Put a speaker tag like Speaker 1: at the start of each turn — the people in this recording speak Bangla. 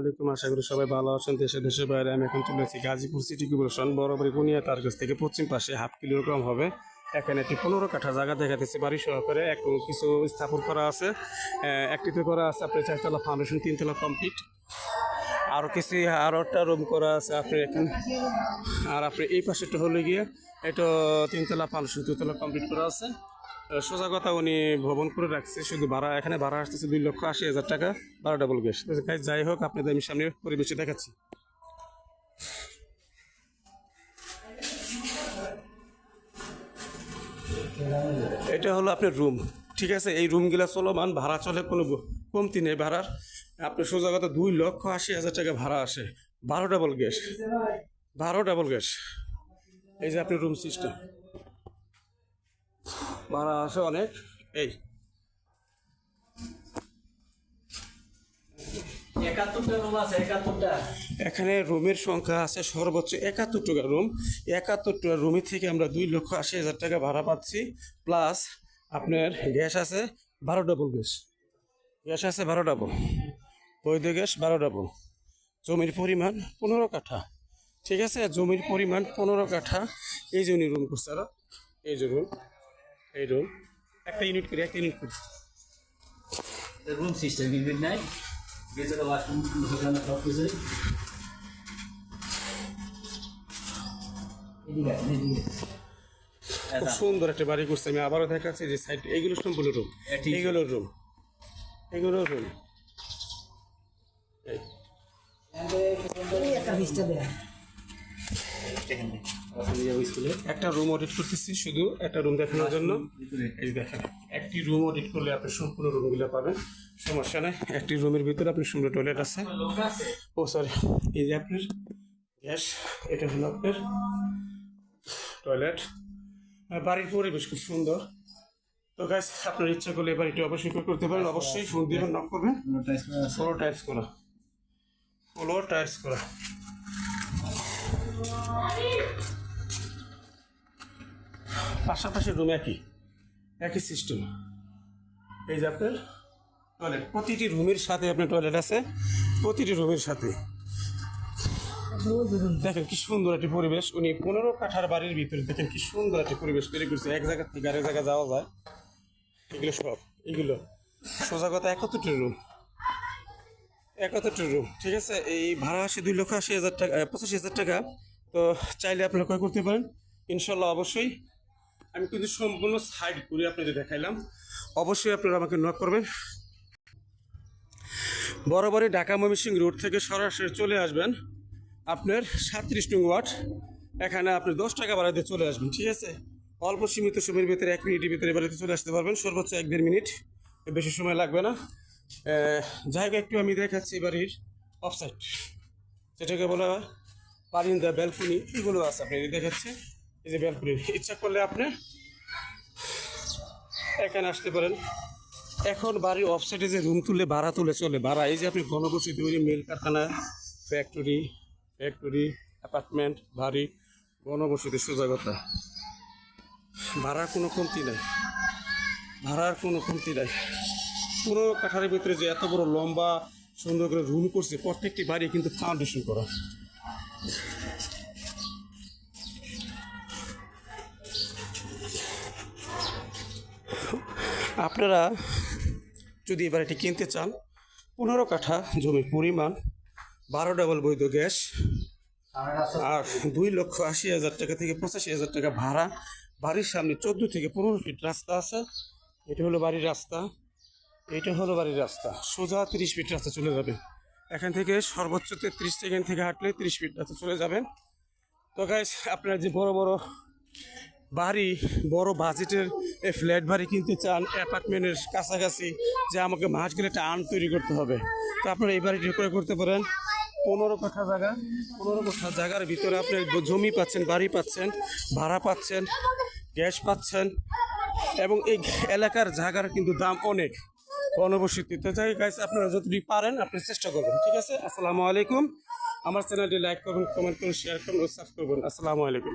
Speaker 1: আলাইকুম, আশা করি সবাই ভালো আছেন। দেশে দেশের বাইরে আমি এখন চলে এসেছি গাজীপুর সিটি কর্পোরেশন। বরাবরই কুনিয়া তার কাছ থেকে পশ্চিম পাশে হাফ কিলোগ্রাম হবে। এখানে একটি পনেরো কাঠা জায়গা দেখাতেছি বাড়ি সহকারে এক কিছু স্থাপন করা আছে। একটিতে করা আছে আপনার চারতলা ফাউন্ডেশন তিনতলা কমপ্লিট আরও কিছু আরও একটা রুম করা আছে আপনি এখানে। আর আপনি এই পাশেটা হলে গিয়ে, এটা তিনতলা ফাউন্ডেশন দুতলা কমপ্লিট করা আছে। সোজা কথা উনি ভবন করে রাখছে, শুধু ভাড়া, এখানে ভাড়া আসতেছে দুই লক্ষ আশি হাজার টাকা বারো ডাবল গ্যাস যাই হোক, আপনাদের আমি সামনে পরিবেশে দেখাচ্ছি। এটা হলো আপনার রুম ঠিক আছে? এই রুমগুলা চলমান, ভাড়া চলে, কোনো কমতি নেই ভাড়ার। আপনার সোজা কথা, দুই লক্ষ আশি হাজার টাকা ভাড়া আসে। বারো ডাবল গ্যাস বারো ডাবল গ্যাস এই যে আপনার রুম সিস্টেম ভাড়া আছে অনেক। এই।
Speaker 2: রুম
Speaker 1: এখানে রুমের সংখ্যা আছে সর্বোচ্চ একাত্তর টাকা রুম একাত্তর টাকা রুমের থেকে আমরা দুই লক্ষ আশি হাজার টাকা ভাড়া পাচ্ছি। প্লাস আপনার গ্যাস আছে বারো ডাবল গ্যাস। গ্যাস আছে বারো ডাবল বৈধ গ্যাস বারো ডাবল জমির পরিমাণ পনেরো কাঠা। ঠিক আছে? জমির পরিমাণ পনেরো কাঠা। এই জন্য রুম করছে এই যে রুম এই রুম একটা ইউনিট করি একটা ইউনিট করি।
Speaker 2: রুম সিস্টেম বিভিন্ন নাই ভেতরে ওয়াশরুম সব কিছু।
Speaker 1: খুব সুন্দর একটা বাড়ি করছে আমি আবারও দেখাচ্ছি যে সাইড এইগুলো সম্পূর্ণ রুম এইগুলো রুম এগুলো রুম এই। একটা রুম অডিট করতেছি শুধু একটা রুম দেখানোর জন্য। এই দেখেন, একটি রুম অডিট করলে আপনি সম্পূর্ণ রুমগুলো পাবেন। সমস্যা নেই, একটি রুমের ভিতরে আপনি সুন্দর টয়লেট আছে। ও সরি এই যে আপনার গ্যাস, এটা হলো আপনার টয়লেট বাড়ির পরিবেশ খুব সুন্দর। তো গাছ আপনার ইচ্ছা করলে এবার এটা অবশ্যই করতে পারেন। অবশ্যই ফোন দিবেন নক করবেন। ফ্লোর টাইলস করা। ফ্লোর টাইলস করা। পাশাপাশি রুম একই একই সিস্টেম এই যে আপনার টয়লেট প্রতিটি রুমের সাথে আপনার টয়লেট আছে, প্রতিটি রুমের সাথে। দেখেন কি সুন্দর একটি পরিবেশ, উনি পনেরো কাঠার বাড়ির ভিতরে, দেখেন কি সুন্দর একটি পরিবেশ তৈরি করছে। এক জায়গা থেকে আরেক জায়গায় যাওয়া যায়। এগুলো সব, এগুলো। সোজা কথা একাত্তরটি রুম একাত্তরটি রুম ঠিক আছে? এই ভাড়া আসে দুই লক্ষ আশি হাজার টাকা, পঁচাশি হাজার টাকা। তো চাইলে আপনারা ক্রয় করতে পারেন। ইনশাল্লাহ অবশ্যই আমি কিন্তু সম্পূর্ণ সাইড করে আপনাদের দেখাইলাম। অবশ্যই আপনারা আমাকে নক করবেন। বরাবরই ঢাকা ময়মনসিং রোড থেকে সরাসরি চলে আসবেন। আপনার সাতত্রিশ নং ওয়াট এখানে আপনি দশ টাকা বাড়াতে চলে আসবেন, ঠিক আছে? অল্প সীমিত সময়ের ভিতরে, এক মিনিটের ভিতরে বাড়িতে চলে আসতে পারবেন। সর্বোচ্চ এক দেড় মিনিট বেশি সময় লাগবে না। যাই একটু আমি দেখাচ্ছি বাড়ির অফসাইড যেটাকে বলা হয় পারিন্দা ব্যালকনি, এগুলো আছে আপনি দেখাচ্ছি এই যে ব্যালকনি ইচ্ছা করলে আপনি এখানে আসতে পারেন। এখন বাড়ির অফসাইডে যে রুম তুলে ভাড়া তুলে চলে, ভাড়া, এই যে আপনি ওই যে মিল কারখানা ফ্যাক্টরি ফ্যাক্টরি অ্যাপার্টমেন্ট বাড়ি ঘনবসতি সোজা কথা ভাড়ার কোনো কমতি নাই। ভাড়ার কোনো কমতি নাই। পুরো কাঠারের ভিতরে যে এত বড় লম্বা, সুন্দর করে রুম করছে, প্রত্যেকটি বাড়ি কিন্তু ফাউন্ডেশন করা। আপনারা যদি এবার এটি কিনতে চান, পনেরো কাঠা জমির পরিমাণ, বারো ডাবল বৈধ গ্যাস আর দুই লক্ষ আশি হাজার টাকা থেকে পঁচাশি হাজার টাকা ভাড়া। বাড়ির সামনে চোদ্দ থেকে পনেরো ফিট রাস্তা আছে। এটা হলো বাড়ির রাস্তা। এটা হলো বাড়ির রাস্তা। সোজা তিরিশ ফিট রাস্তা চলে যাবে। এখান থেকে সর্বোচ্চ তেত্রিশ সেকেন্ড থেকে হাঁটলে তিরিশ ফিট রাস্তা চলে যাবেন তো গাইস আপনারা যে বড় বড় বাড়ি, বড় বাজেটের ফ্ল্যাট বাড়ি কিনতে চান, অ্যাপার্টমেন্টের কাছাকাছি যে আমাকে গেলে একটা আর্ন তৈরি করতে হবে। তো আপনারা এই বাড়িটি ক্রয় করতে পারেন। পনেরো কাঠা জায়গা, পনেরো কাঠা জায়গার ভিতরে আপনি জমি পাচ্ছেন, বাড়ি পাচ্ছেন, ভাড়া পাচ্ছেন, গ্যাস পাচ্ছেন এবং এই এলাকার জায়গার কিন্তু দাম অনেক। গণবসতিতে যাই গাইস আপনারা যতটুকু পারেন, আপনি চেষ্টা করবেন, ঠিক আছে? আসসালামু আলাইকুম। আমার চ্যানেলটি লাইক করবেন কমেন্ট করুন শেয়ার করুন, ও সাবস্ক্রাইব করুন। আসসালামু আলাইকুম।